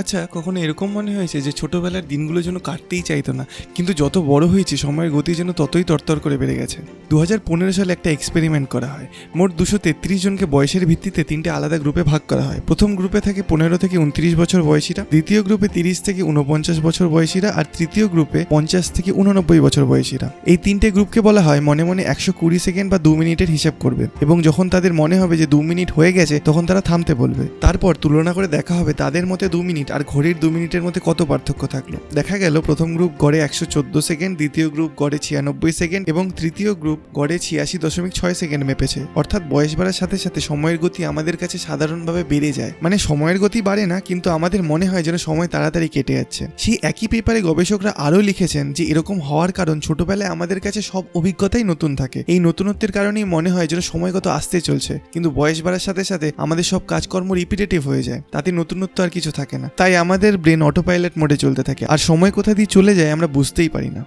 আচ্ছা কখনো এরকম মনে হয়েছে যে ছোটবেলার দিনগুলো যেন কাটতেই চাইতো না, কিন্তু যত বড় হয়েছে, সময়ের গতি যেন ততই তরতর করে বেড়ে গেছে। দু হাজার পনেরো সালে একটা এক্সপেরিমেন্ট করা হয়। মোট দুশো তেত্রিশ জনকে বয়সের ভিত্তিতে তিনটে আলাদা গ্রুপে ভাগ করা হয়। প্রথম গ্রুপে থাকে পনেরো থেকে উনত্রিশ বছর বয়সীরা, দ্বিতীয় গ্রুপে তিরিশ থেকে উনপঞ্চাশ বছর বয়সীরা, আর তৃতীয় গ্রুপে পঞ্চাশ থেকে উননব্বই বছর বয়সীরা। এই তিনটে গ্রুপকে বলা হয় মনে মনে একশো কুড়ি সেকেন্ড বা দু মিনিটের হিসাব করবে। এবং যখন তাদের মনে হবে যে দু মিনিট হয়ে গেছে, তখন তারা থামতে বলবে। তারপর তুলনা করে দেখা হবে তাদের মতে দু মিনিট আর ঘড়ির দু মিনিটের মধ্যে কত পার্থক্য থাকল? দেখা গেল, প্রথম গ্রুপ গড়ে একশো চোদ্দ সেকেন্ড, দ্বিতীয় গ্রুপ গড়ে ছিয়ানব্বই সেকেন্ড এবং তৃতীয় গ্রুপ গড়ে ছিয়াশি দশমিক ছয় সেকেন্ড মেপেছে। অর্থাৎ বয়স বাড়ার সাথে সাথে সময়ের গতি আমাদের কাছে সাধারণভাবে বেড়ে যায়। মানে সময়ের গতি বাড়ে না, কিন্তু আমাদের মনে হয় যেন সময় তাড়াতাড়ি কেটে যাচ্ছে। সেই একই পেপারে গবেষকরা আরও লিখেছেন যে, এরকম হওয়ার কারণ ছোটবেলায় আমাদের কাছে সব অভিজ্ঞতাই নতুন থাকে। এই নতুনত্বের কারণেই মনে হয় যেন সময় কত আসতে চলছে, কিন্তু বয়স বাড়ার সাথে সাথে আমাদের সব কাজকর্ম রিপিটেটিভ হয়ে যায়। তাতে নতুনত্ব আর কিছু থাকে না। তাই আমাদের ব্রেন অটো পাইলট মোডে চলতে থাকে। আর সময় কোথা দিয়ে চলে যায় আমরা বুঝতেই পারি না।